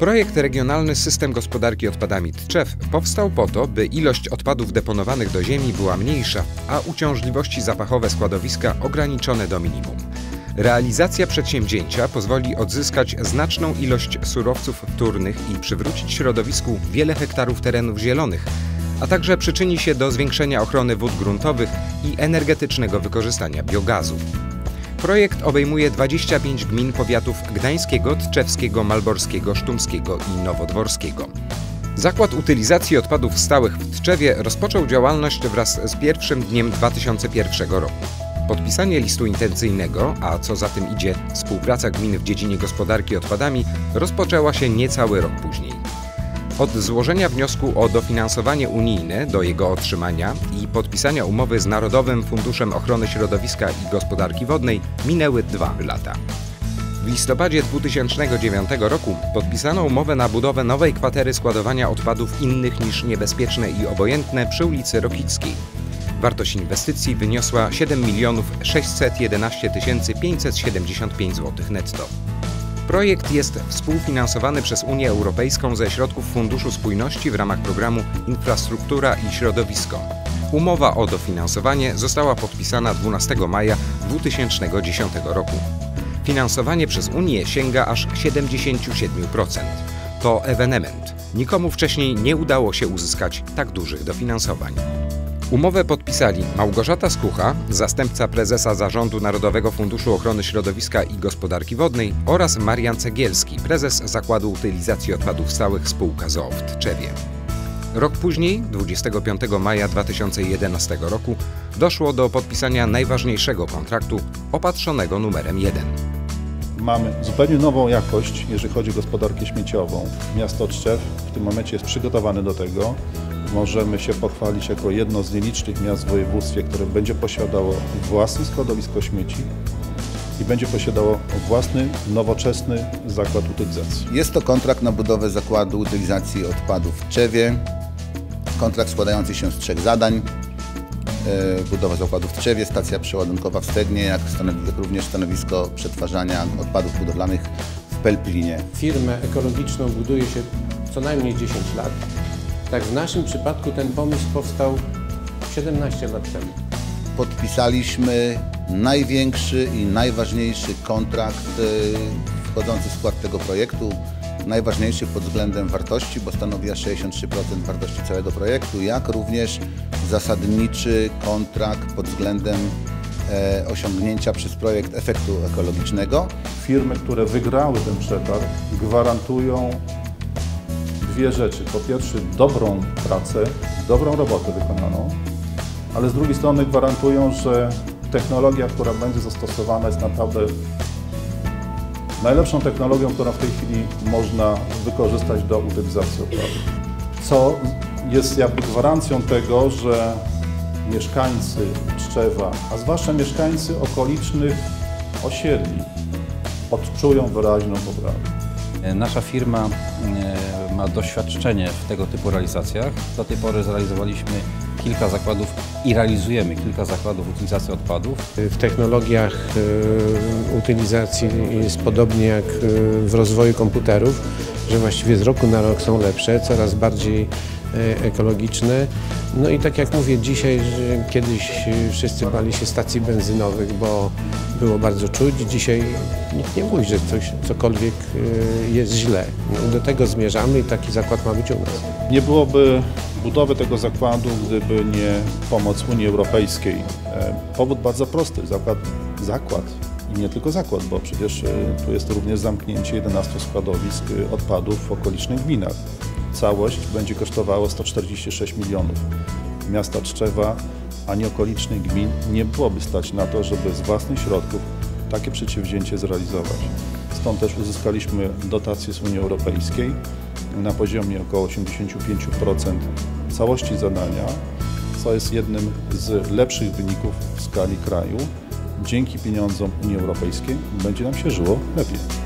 Projekt Regionalny System Gospodarki Odpadami Tczew powstał po to, by ilość odpadów deponowanych do ziemi była mniejsza, a uciążliwości zapachowe składowiska ograniczone do minimum. Realizacja przedsięwzięcia pozwoli odzyskać znaczną ilość surowców wtórnych i przywrócić środowisku wiele hektarów terenów zielonych, a także przyczyni się do zwiększenia ochrony wód gruntowych i energetycznego wykorzystania biogazu. Projekt obejmuje 25 gmin powiatów gdańskiego, tczewskiego, malborskiego, sztumskiego i nowodworskiego. Zakład utylizacji odpadów stałych w Tczewie rozpoczął działalność wraz z pierwszym dniem 2001 roku. Podpisanie listu intencyjnego, a co za tym idzie współpraca gmin w dziedzinie gospodarki odpadami, rozpoczęła się niecały rok później. Od złożenia wniosku o dofinansowanie unijne do jego otrzymania i podpisania umowy z Narodowym Funduszem Ochrony Środowiska i Gospodarki Wodnej minęły dwa lata. W listopadzie 2009 roku podpisano umowę na budowę nowej kwatery składowania odpadów innych niż niebezpieczne i obojętne przy ulicy Rokickiej. Wartość inwestycji wyniosła 7 611 575 zł netto. Projekt jest współfinansowany przez Unię Europejską ze środków Funduszu Spójności w ramach programu Infrastruktura i Środowisko. Umowa o dofinansowanie została podpisana 12 maja 2010 roku. Finansowanie przez Unię sięga aż 77%. To ewenement. Nikomu wcześniej nie udało się uzyskać tak dużych dofinansowań. Umowę podpisali Małgorzata Skucha, zastępca prezesa Zarządu Narodowego Funduszu Ochrony Środowiska i Gospodarki Wodnej oraz Marian Cegielski, prezes Zakładu Utylizacji Odpadów Stałych spółka ZOO w Tczewie. Rok później, 25 maja 2011 roku, doszło do podpisania najważniejszego kontraktu opatrzonego numerem 1. Mamy zupełnie nową jakość, jeżeli chodzi o gospodarkę śmieciową. Miasto Tczew w tym momencie jest przygotowane do tego. Możemy się pochwalić jako jedno z nielicznych miast w województwie, które będzie posiadało własne składowisko śmieci i będzie posiadało własny, nowoczesny zakład utylizacji. Jest to kontrakt na budowę zakładu utylizacji odpadów w Czewie. Kontrakt składający się z trzech zadań. E, budowa zakładu w Trzewie, stacja przeładunkowa w Stegnie, jak, jak również stanowisko przetwarzania odpadów budowlanych w Pelplinie. Firmę ekologiczną buduje się co najmniej 10 lat. Tak w naszym przypadku ten pomysł powstał 17 lat temu. Podpisaliśmy największy i najważniejszy kontrakt e, wchodzący w skład tego projektu. Najważniejszy pod względem wartości, bo stanowi aż 63% wartości całego projektu, jak również zasadniczy kontrakt pod względem e, osiągnięcia przez projekt efektu ekologicznego. Firmy, które wygrały ten przetarg, gwarantują dwie rzeczy. Po pierwsze, dobrą pracę, dobrą robotę wykonaną, ale z drugiej strony gwarantują, że technologia, która będzie zastosowana, jest naprawdę najlepszą technologią, którą w tej chwili można wykorzystać do utylizacji odpadów. Co jest jakby gwarancją tego, że mieszkańcy Tczewa, a zwłaszcza mieszkańcy okolicznych osiedli odczują wyraźną poprawę. Nasza firma e, ma doświadczenie w tego typu realizacjach. Do tej pory zrealizowaliśmy kilka zakładów i realizujemy kilka zakładów utylizacji odpadów. W technologiach e, utylizacji jest podobnie jak e, w rozwoju komputerów, że właściwie z roku na rok są lepsze, coraz bardziej e, ekologiczne. No i tak jak mówię dzisiaj, kiedyś wszyscy bali się stacji benzynowych, bo było bardzo czuć. Dzisiaj nikt nie mówi, że coś, cokolwiek jest źle. No, do tego zmierzamy i taki zakład ma być u nas. Nie byłoby budowy tego zakładu, gdyby nie pomoc Unii Europejskiej. E, powód bardzo prosty. Zakład, zakład i nie tylko zakład, bo przecież e, tu jest również zamknięcie 11 składowisk e, odpadów w okolicznych gminach. Całość będzie kosztowała 146 milionów. Miasta Tczewa ani okolicznych gmin nie byłoby stać na to, żeby z własnych środków takie przedsięwzięcie zrealizować. Stąd też uzyskaliśmy dotacje z Unii Europejskiej na poziomie około 85% całości zadania, co jest jednym z lepszych wyników w skali kraju. Dzięki pieniądzom Unii Europejskiej będzie nam się żyło lepiej.